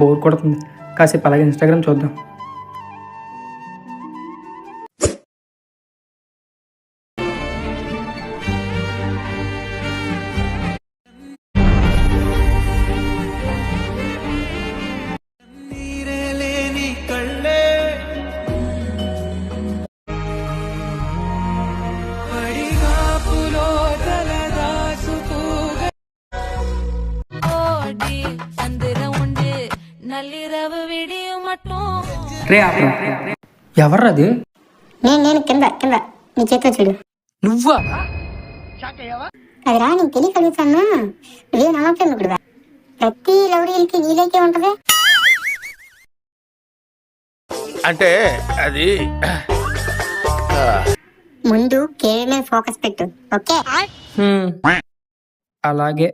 bore కొడుతుంది కాసేపు అలాగే ఇన్స్టాగ్రామ్ చూద్దాం இரவு நீ நீ கிந்த நீ கேட்க சொல்லு நுவ்வா அது நமக்கு என்ன பிரத்தி லவுடியலுக்கு நீ லைக்க வேண்டதே అంటే ఫోకస్ పెట్టు ఓకే అలాగే